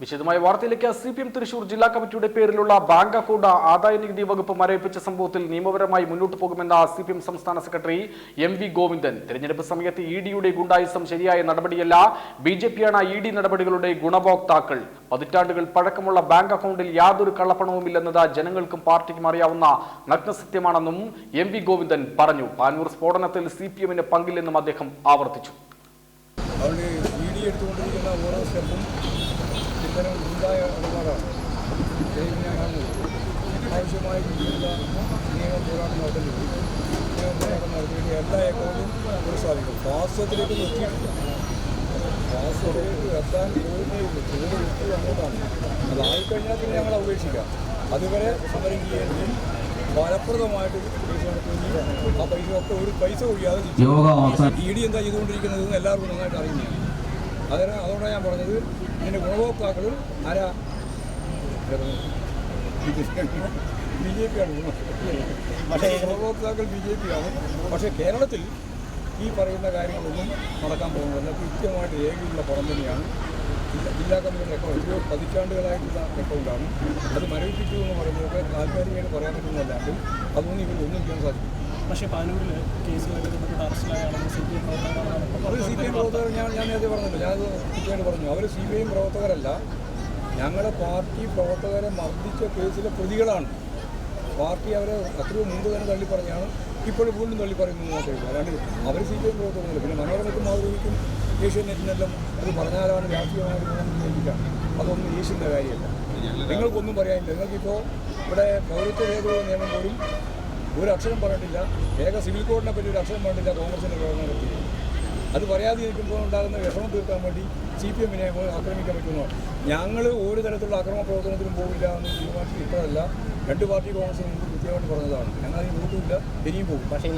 വിശദമായ വാർത്തയിലേക്ക് C P M Thrissur ജില്ലാ കമ്മിറ്റിയുടെ പേരിലുള്ള ബാങ്ക് അക്കൗണ്ട് ആദായ നികുതി വകുപ്പ് മരവിപ്പിച്ച സംഭവത്തിൽ നിയമപരമായി മുന്നോട്ട് പോകുമെന്ന സി പി എം സംസ്ഥാന സെക്രട്ടറി എം വി ഗോവിന്ദൻ. തെരഞ്ഞെടുപ്പ് സമയത്ത് ഇ ഡിയുടെ ഗുണ്ടായുസം ശരിയായ നടപടിയല്ല. ബി ജെ പിയാണ് ഇ ഡി നടപടികളുടെ ഗുണഭോക്താക്കൾ. പതിറ്റാണ്ടുകൾ പഴക്കമുള്ള ബാങ്ക് അക്കൗണ്ടിൽ യാതൊരു കള്ളപ്പണവുമില്ലെന്നത് ജനങ്ങൾക്കും പാർട്ടിക്കും അറിയാവുന്ന നഗ്നസത്യമാണെന്നും എം വി ഗോവിന്ദൻ പറഞ്ഞു. പാനൂർ സ്ഫോടനത്തിൽ സി പി എമ്മിന് പങ്കില്ലെന്നും അദ്ദേഹം ആവർത്തിച്ചു. ഇത്തരം ഉണ്ടായ ഇടപാടാണ്. കാണുന്നത്. ആവശ്യമായ രീതിയിലുള്ള നിയമ പോരാട്ടം നടത്തേണ്ടത് നിയമ പോരാട്ടം നടത്തിയിട്ട് എല്ലാ അക്കൗണ്ടും പുനഃസ്ഥാപിക്കും. ഫാസ്യത്തിലേക്ക് എത്തിയിട്ടില്ല. ഫാസ്യത്തിലേക്ക് എത്താൻ പോകുന്നേയുള്ളൂ ചൂട് വിട്ടു അങ്ങോട്ടാണ് അതായിക്കഴിഞ്ഞാൽ പിന്നെ ഞങ്ങൾ അപേക്ഷിക്കാം. അതുവരെ സമരം ചെയ്യുകയും ഫലപ്രദമായിട്ട് പൈസ നടത്തുകയും ആ പൈസ ഒക്കെ ഒരു പൈസ ഒഴിയാതെ ഇ ഡി എന്താ ചെയ്തുകൊണ്ടിരിക്കുന്നത് എല്ലാവർക്കും നന്നായിട്ട് അറിയുന്നതാണ്. അതിന് അതുകൊണ്ടാണ് ഞാൻ പറഞ്ഞത് ഇതിന്റെ ഗുണഭോക്താക്കൾ ആരാ? ബി ജെ പി ആണ് പക്ഷേ ഗുണഭോക്താക്കൾ ബി ജെ പി ആണ് പക്ഷേ കേരളത്തിൽ ഈ പറയുന്ന കാര്യങ്ങളൊന്നും നടക്കാൻ പോകുന്നില്ല. കൃത്യമായിട്ട് രേഖയുള്ള പുറം തന്നെയാണ്. ജില്ലാ- കമ്മിറ്റി കമ്മിറ്റിയുടെ അക്കൗണ്ട് എത്രയോ പതിറ്റാണ്ടുകളായിട്ടുള്ള അക്കൗണ്ടാണ് അത് മരവിപ്പിച്ചു എന്ന് പറയുന്നതൊക്കെ താൽക്കാലികമായിട്ട് പറയാൻ പറ്റുന്നതല്ലാണ്ട് അതൊന്നും ഇവർ ഒന്നും ചെയ്യാൻ സാധിക്കും പക്ഷേ പാനൂരിൽ കേസുമായിട്ട് ബന്ധപ്പെട്ട് അറസ്റ്റിലായ ആളുകൾ സി പി എം പ്രവർത്തകർ ഞാൻ ഞാൻ നേരത്തെ പറഞ്ഞല്ലോ? ഞാനത് കൃത്യമായിട്ട് പറഞ്ഞു. അവർ സി പി ഐ പ്രവർത്തകരല്ല. ഞങ്ങളുടെ പാർട്ടി പ്രവർത്തകരെ മർദ്ദിച്ച കേസിലെ പ്രതികളാണ്. പാർട്ടി അവരെ അത്രയും മുമ്പ് തന്നെ തള്ളിപ്പറഞ്ഞാണ് ഇപ്പോഴും വീണ്ടും തള്ളിപ്പറയുന്നു ഉള്ളൂ അല്ലാണ്ട് അവർ സി പി എം പ്രവർത്തകരല്ല. പിന്നെ മനോരമയ്ക്കും മാതൃകയ്ക്കും ഏഷ്യാനെറ്റിനെല്ലാം അത് പറഞ്ഞാലാണ് രാഷ്ട്രീയമായിട്ട് ഗുണം അതൊന്നും ഏഷ്യന്റെ കാര്യമല്ല. നിങ്ങൾക്കൊന്നും പറയാനില്ല. നിങ്ങൾക്കിപ്പോൾ ഇവിടെ പൗരത്വ ഭേദഗതി നിയമം പോലും ഒരു അക്ഷരം പറഞ്ഞിട്ടില്ല. ഏക സിവിൽ കോഡിനെ പറ്റി ഒരു അക്ഷരം പറഞ്ഞിട്ടില്ല കോൺഗ്രസിന്റെ പ്രവർത്തനം അത് പറയാതെ ഇരിക്കുമ്പോൾ ഉണ്ടാകുന്ന വിഷമം തീർക്കാൻ വേണ്ടി സി പി എമ്മിനെ ആക്രമിക്കാൻ പറ്റുന്നു ഞങ്ങൾ ഒരു തരത്തിലുള്ള അക്രമ പ്രവർത്തനത്തിനും പോകില്ല എന്ന് തീരുമാനിച്ചത് ഇപ്പോഴല്ല. രണ്ട് പാർട്ടി കോൺഗ്രസ് കൃത്യമായിട്ട് പറഞ്ഞതാണ്. ഞങ്ങൾ അതിന് വോട്ടുമില്ല ഇനിയും പോകും. പക്ഷേ